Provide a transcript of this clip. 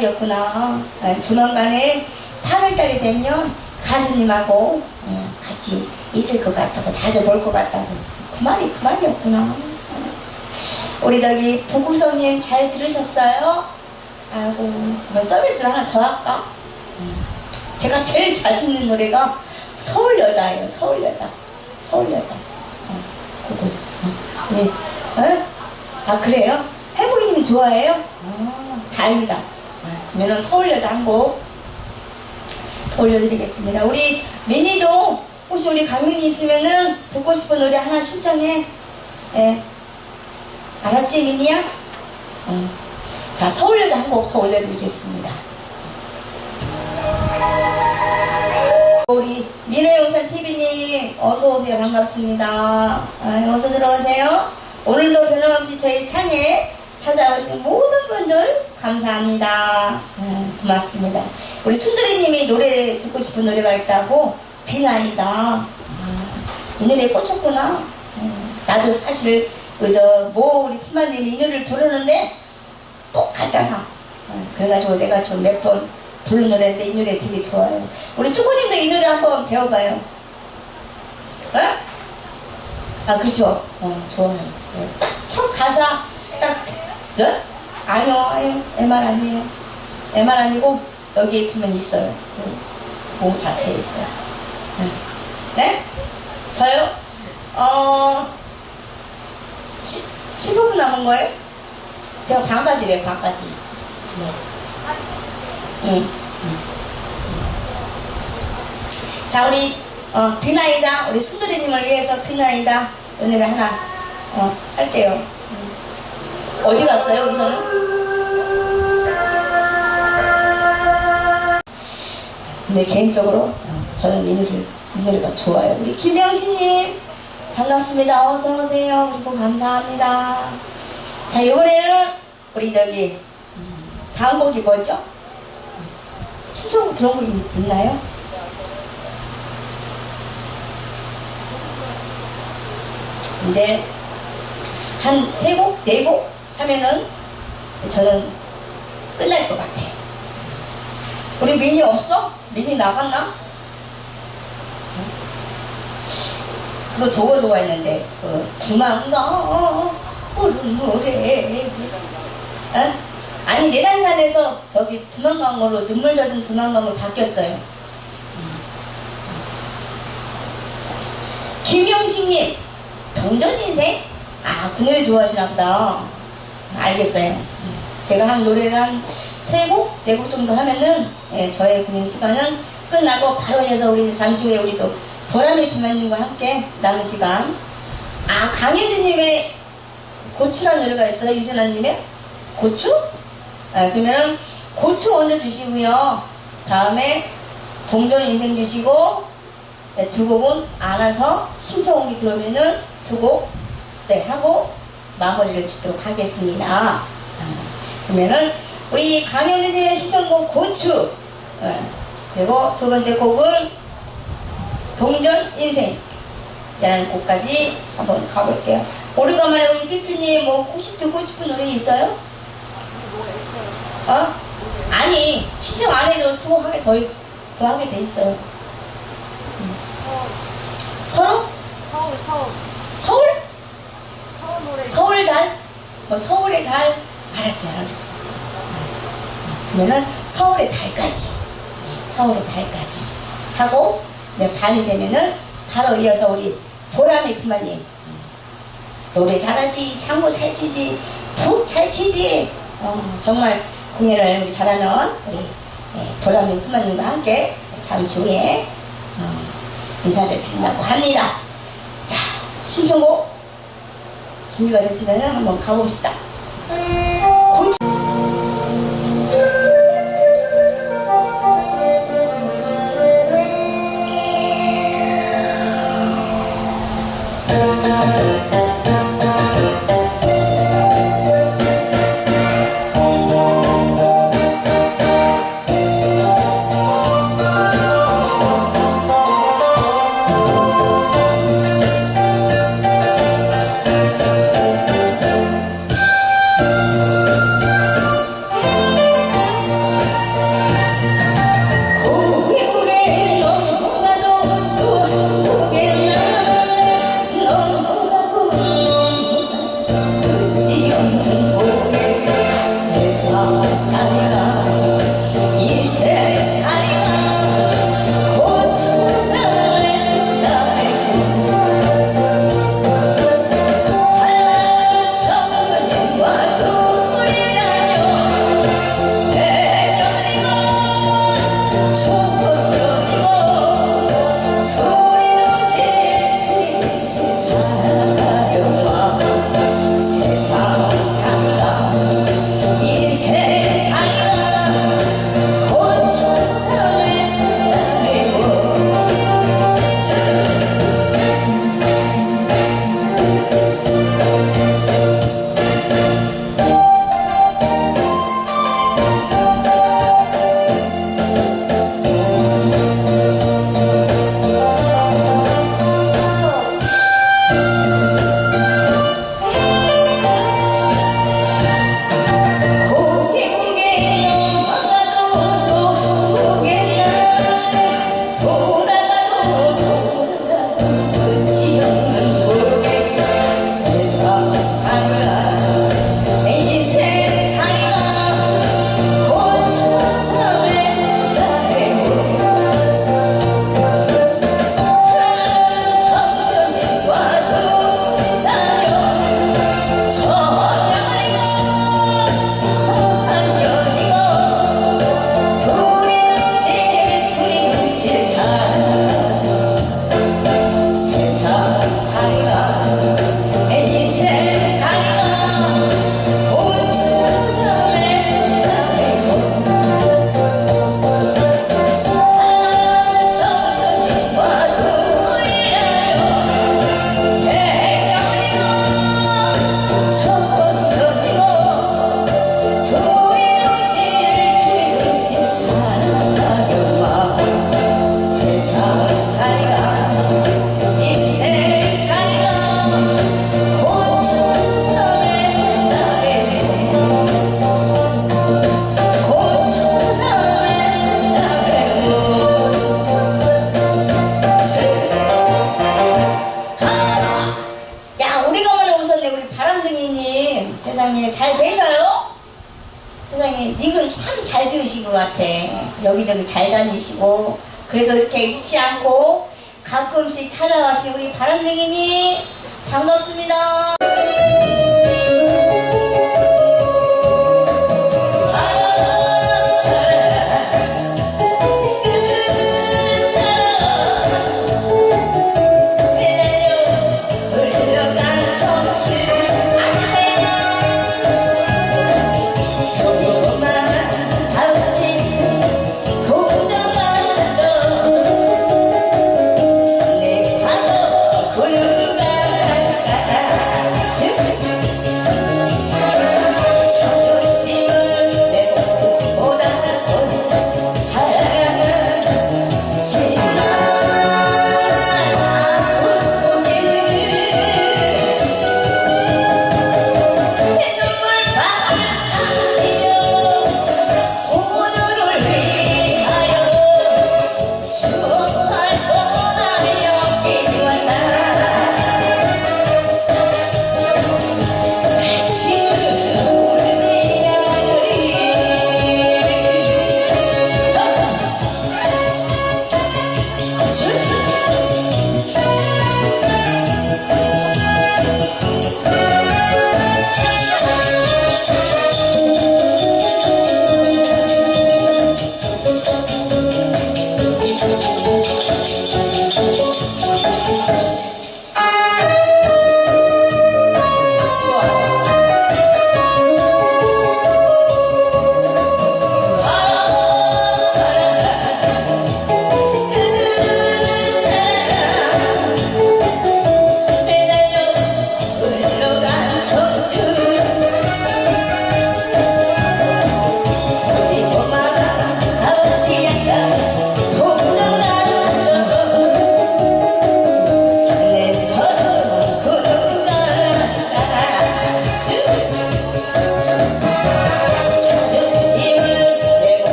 말이었구나 아, 조만간에 8월달이 되면 가수님하고 어, 같이 있을 것 같다고 자주 볼 것 같다고 그 말이 그 말이었구나 우리 저기 부구성님 잘 들으셨어요? 아이고 뭐 서비스를 하나 더 할까? 음. 제가 제일 자신 있는 노래가 서울 여자예요 서울 여자 서울 여자 어, 그거 어, 네 어? 아 그래요? 해보이님 좋아해요? 아, 다행이다 아, 그러면 서울 여자 한 곡 올려드리겠습니다 우리 민니도 혹시 우리 강민이 있으면은 듣고 싶은 노래 하나 신청해 예. 알았지 민니야? 응. 자 서울 여자 한 곡 더 올려드리겠습니다 우리 민호영산 TV님 어서 오세요 반갑습니다. 아, 어서 들어오세요. 오늘도 변함없이 저희 창에 찾아오신 모든 분들 감사합니다. 음, 고맙습니다. 우리 순두리님이 노래 듣고 싶은 노래가 있다고 비나이다. 아, 이 노래에 꽂혔구나. 음, 나도 사실 그저 뭐 우리 품마님이 이 노래를 부르는데 똑같잖아. 어, 그래가지고 내가 좀 몇 번 부른 노래인데 이 노래 되게 좋아요. 우리 쪼고님도 이 노래 한번 배워봐요. 어? 아 그렇죠. 어 좋아요. 네. 딱 첫 가사 딱 네? 아니요 MR 아니에요. MR 아니고 여기에 보면 있어요. 그곡 자체에 있어요. 네? 네? 저요? 어 10, 15분 남은 거예요? 제가 반까지래요 반까지. 네. 응. 자, 우리 어, 비나이다, 우리 순돌이님을 위해서 비나이다 은혜를 하나 어, 할게요. 음. 어디 갔어요, 우선은? 근데 개인적으로 어, 저는 이 노래, 이 노래가 좋아요. 우리 김영신님 반갑습니다. 어서 오세요. 그리고 감사합니다. 자 이번에는 우리 저기 음, 다음 곡이 뭐죠? 신청곡 들어온 거 있- 있나요? 이제 한 세 곡, 네 곡 하면은 저는 끝날 것 같아요. 우리 미니 없어? 미니 나갔나? 그거 저거 좋아했는데 그 두만강 푸른 모래 어? 아니 내단산에서 저기 두만강으로 눈물 젖은 두만강으로 바뀌었어요 김영식님 동전 인생? 아 그 노래 좋아하시나 보다 알겠어요. 제가 한 노래를 한 세 곡, 네 곡 정도 하면은 예, 저의 공연 시간은 끝나고 바로 이어서 우리 잠시 후에 우리 또 보람의 김한님과 함께 남은 시간. 아 강현주님의 고추란 노래가 있어요. 유진아님의 고추? 아, 그러면 고추 먼저 주시고요. 다음에 동전 인생 주시고 네, 두 곡은 알아서 신청곡이 들어오면은 두곡 네, 하고 마무리를 짓도록 하겠습니다 아, 그러면은 우리 강현주님의 신청곡 고추 네, 그리고 두 번째 곡은 동전 인생이라는 곡까지 한번 가볼게요. 오래간만에 우리 삐삐님 뭐 혹시 듣고 싶은 노래 있어요? 어? 아니 신청 안 해도 투어 하게 더, 더 하게 돼 있어요. 음. 서로? 서울 서울 서울? 서울 노래 서울 달? 뭐 서울의 달? 알았어요, 알았어. 그러면은 서울의 달까지. 네, 서울의 달까지. 하고, 네, 반이 되면은 바로 이어서 우리 보람의 부마님. 노래 잘하지, 창고 잘 치지, 툭잘 치지. 어, 정말 공연을 우리 잘하는 우리 네, 보람의 부마님과 함께 잠시 후에 어, 인사를 드린다고 합니다. 자, 신청곡 준비가 됐으면 한번 가봅시다. 우리 바람둥이님 세상에 잘 계셔요? 세상에 닉은 참 잘 지으신 것 같아. 여기저기 잘 다니시고 그래도 이렇게 잊지 않고 가끔씩 찾아가시는 우리 바람둥이님 반갑습니다.